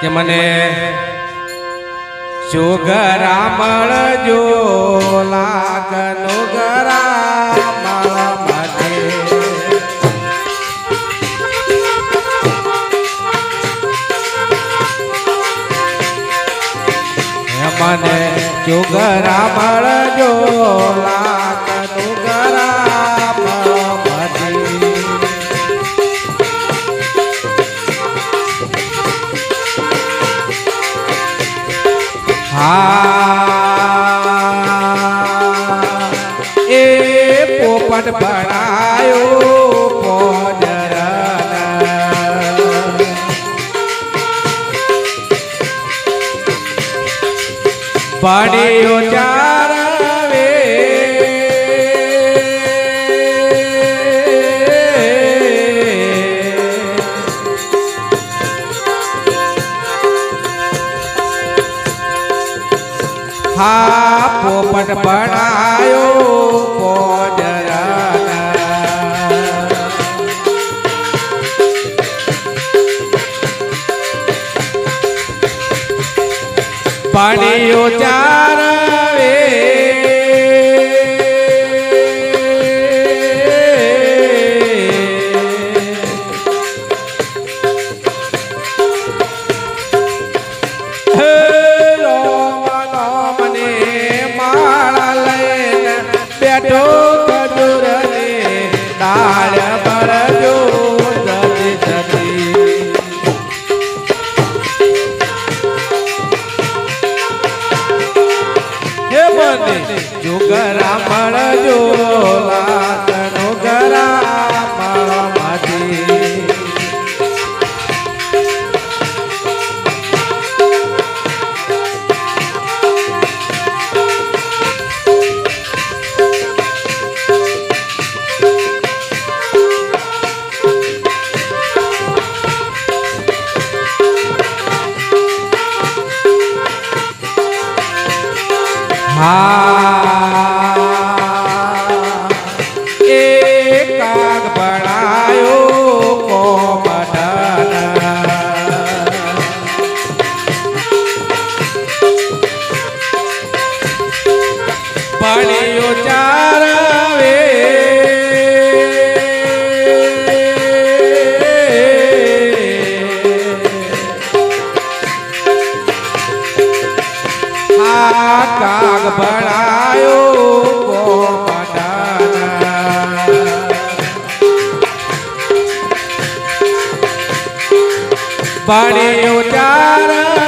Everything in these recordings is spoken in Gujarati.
કે મને સુગરામળ જો લાગનો ગરામળ મને મને સુગરામળ જો લાગ પણ ભણાયો ભણ્યો ચાર હા પોપટ ભણાયો chao. જોગરા જોગરા મળજો લાતનો ગરા. Ah પાણી ઉતારા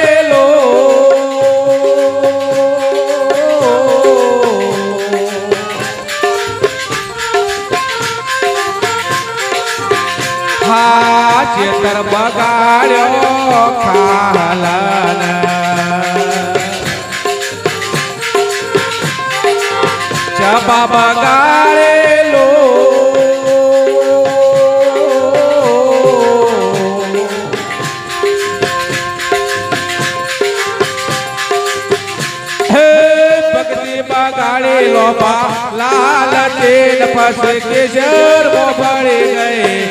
હા ચેતર બગાડ્યો ખાલન ચબા બગાડેલો. બગાડેલો બા લાલ તેલ ફસે કેશર મોફળી ગઈ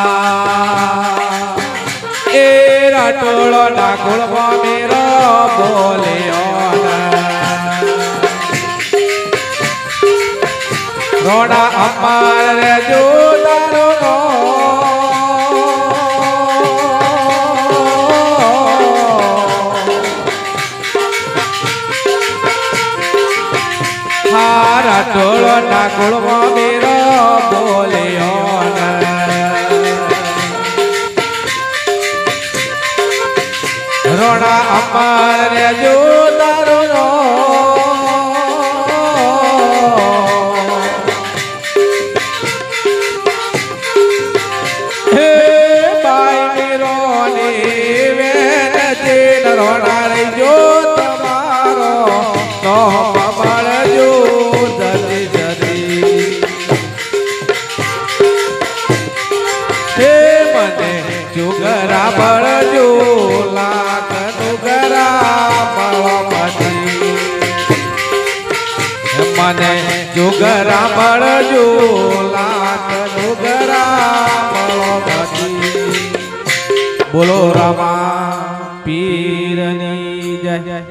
ડાકોળ મેરો બોલ્યો રોડા અમાર રે જોડારો નો. હારા ટોળો ડાકોળ અમાર રે જોડારો નો હે મને જુગરા મળજો લાખ મળવાથી બોલો રામા પીરની જય.